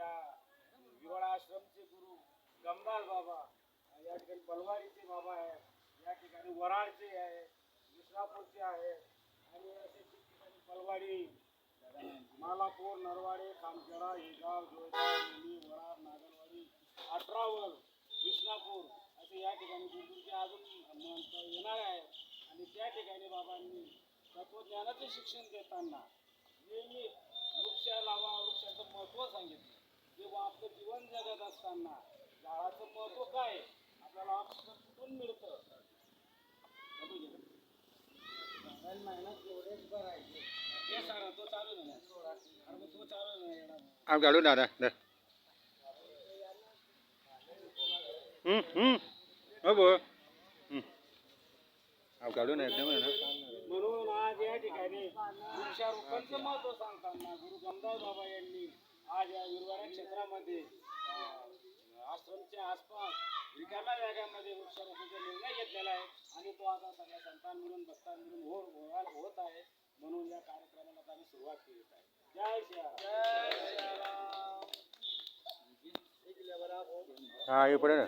या विवाळा आश्रमचे गुरु गमदास बाबा या ठिकाणी बलवारीचे बाबा आहे या ठिकाणी वराडचे आहे विश्रापूरचे आहे आणि असे ठिकठिकाणी बलवाडी मालापूर नरवाडे खामखेडा हेगाव जोळी वराड नागरवाडी अठरावर विष्णापूर असे या ठिकाणी गुरुजी अजून येणार आहे आणि त्या ठिकाणी बाबांनी तत्वज्ञानाचे शिक्षण देताना आपलं जीवन जगत असताना झाडाचं महत्त्व काय? आहे? आपल्याला ऑक्सिजन कुठून मिळतं? ना आम काढून दादा हो काढून एकदम म्हणून आज या ठिकाणी वृक्षारोपणचं महत्त्व सांगताना गुरु गमदास बाबा यांनी आज या विरवाडा क्षेत्रामध्ये आश्रमच्या आसपास रिकाम्या जागांमध्ये वृक्षारोपणचा निर्णय घेतलेला आहे आणि तो आता सगळ्या संतान मिळून भक्तान मिळून हो होत आहे म्हणून या कार्यक्रमाला आम्ही सुरुवात केली आहे. जय श्रीराम हा हे पडेल. ना